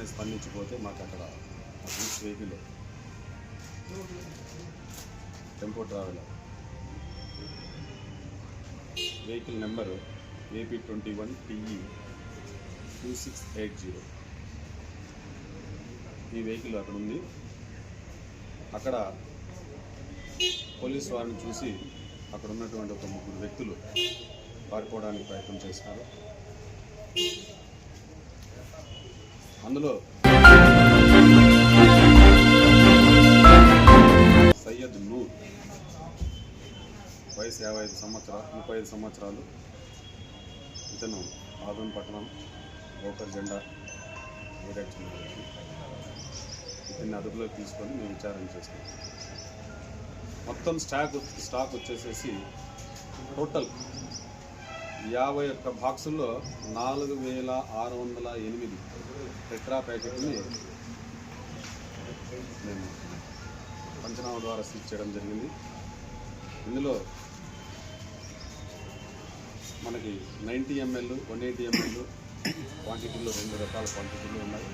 వెంటనే స్పందించిపోతే మాకు అక్కడ bus vehicle tempo traveller. Vehicle number AP twenty one TE two six eight zero. ఈ వెహికల్ అక్కడ ఉంది. అక్కడ పోలీస్ వారిని చూసి అక్కడ ఉన్నటువంటి ఒక ముగ్గురు వ్యక్తులు పారిపోవడానికి ప్రయత్నం చేశారు అందులో సయ్యద్ నూర్ వయసు యాభై ఐదు సంవత్సరాలు ముప్పై ఐదు సంవత్సరాలు. ఇతను ఆదం పట్టణం ఓకర్ జెండా ఏడాచిన ఇతన్ని అదుపులోకి తీసుకొని మేము విచారణ చేస్తాం మొత్తం స్టాక్ స్టాక్ వచ్చేసేసి టోటల్ యాభై ఒక్క బాక్సుల్లో నాలుగు వేల ఆరు వందల ఎనిమిది టెట్రా ప్యాకెట్ని మేము పంచనామా ద్వారా సీజ్ చేయడం జరిగింది. ఇందులో మనకి ninety ML one eighty ML క్వాంటిటీలో రెండు రకాల క్వాంటిటీలు ఉన్నాయి.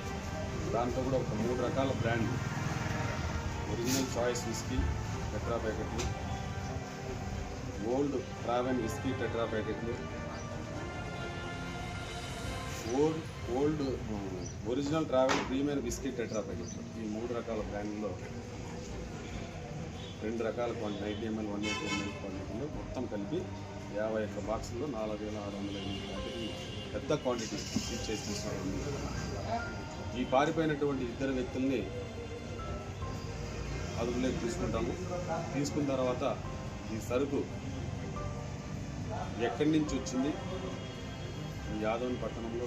దాంట్లో కూడా ఒక మూడు రకాల brand. Original Choice whisky tetra ప్యాకెట్లు ఓల్డ్ ట్రావెన్ విస్కీ టెట్రా ప్యాకెట్లు Old Old Original Tavern Premier whisky tetra ప్యాకెట్లు ఈ మూడు రకాల బ్రాండ్లో రెండు రకాల కొన్ని ninety ML one eighty ML క్వాంటిటీలో మొత్తం కలిపి యాభై ఒక్క బాక్సుల్లో నాలుగు వేల ఆరు వందల ఎనిమిది క్వాంటిటీ పెద్ద క్వాంటిటీ సీజ్ చేసి ఈ పారిపోయినటువంటి ఇద్దరు వ్యక్తుల్ని అదుపులోకి తీసుకుంటాము. తీసుకున్న తర్వాత ఈ సరుకు ఎక్కడి నుంచి వచ్చింది? ఈ యాదవన్ పట్టణంలో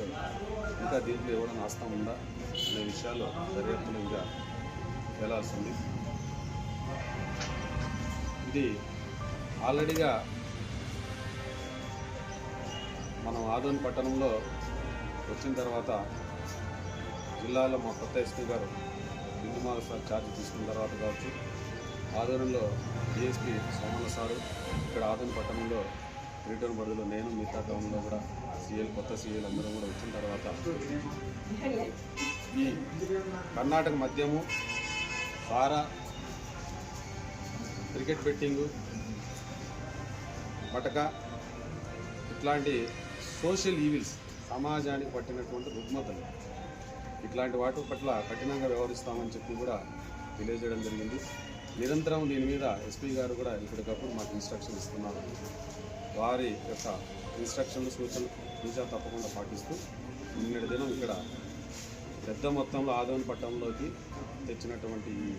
ఇంకా దీంట్లో ఎవరైనా ఆస్థం ఉందా? అనే విషయాలు దర్యాప్తులు ఇంకా తేలాల్సింది. ఇది ఆల్రెడీగా మనం ఆదోన్ పట్టణంలో వచ్చిన తర్వాత జిల్లాలో మా కొత్త ఎస్పీ గారు బిందుమాల సార్ ఛార్జ్ తీసుకున్న తర్వాత కావచ్చు. ఆదోనంలో డిఎస్పీ సోమల సారు ఇక్కడ ఆదోన్ పట్టణంలో రిటర్న్ బదులు నేను మిగతా టౌన్లో కూడా సీఎల్ కొత్త సీఎల్ అందరం కూడా వచ్చిన తర్వాత ఈ కర్ణాటక మద్యము సారా క్రికెట్ బెట్టింగు పటక ఇట్లాంటి సోషల్ ఈవిల్స్ సమాజానికి పట్టినటువంటి రుగ్మతలు. ఇట్లాంటి వాటి పట్ల కఠినంగా వ్యవహరిస్తామని చెప్పి కూడా తెలియజేయడం జరిగింది. నిరంతరం దీని మీద ఎస్పీ గారు కూడా ఇప్పటికప్పుడు మాకు ఇన్స్ట్రక్షన్ ఇస్తున్నారు. వారి యొక్క ఇన్స్ట్రక్షన్ సూచనలు సూచన తప్పకుండా పాటిస్తూ నిన్నటి దినం ఇక్కడ పెద్ద మొత్తంలో ఆదోన్ పట్టణంలోకి తెచ్చినటువంటి ఈ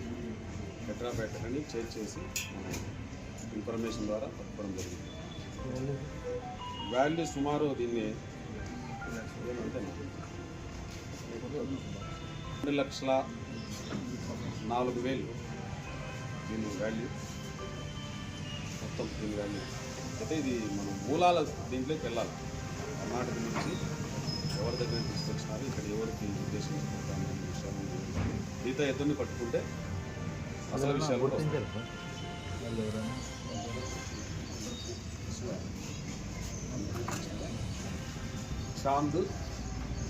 హెట్రాపేటని చేర్చేసి చేసి ఇన్ఫర్మేషన్ ద్వారా పట్టుకోవడం జరిగింది. వాల్యూ సుమారు దీన్ని ఏమంటే రెండు లక్షల నాలుగు వేలు దీని వాల్యూ. మొత్తం దీని వాల్యూ. అయితే ఇది మనం మూలాల దీంట్లోకి వెళ్ళాలి. కర్ణాటక నుంచి ఎవరి దగ్గర నుంచి తీసుకొచ్చినారు ఇక్కడ ఎవరికి అనే విషయాలు మిగతా ఇద్దరిని పట్టుకుంటే అసలు విషయాలు కూడా వస్తాయి. చాంద్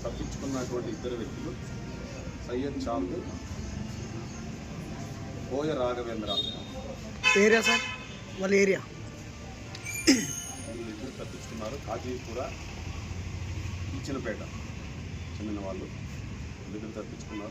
తప్పించుకున్నటువంటి ఇద్దరు వ్యక్తులు సయ్యద్ చాంద్ కోయ రాఘవేంద్ర. Area sir? వాళ్ళ ఏరియా? వీళ్ళిద్దరు తప్పించుకున్నారు కాజీపూర ఇచ్చినపేట చెందిన వాళ్ళు. వీళ్ళిద్దరు తప్పించుకున్నారు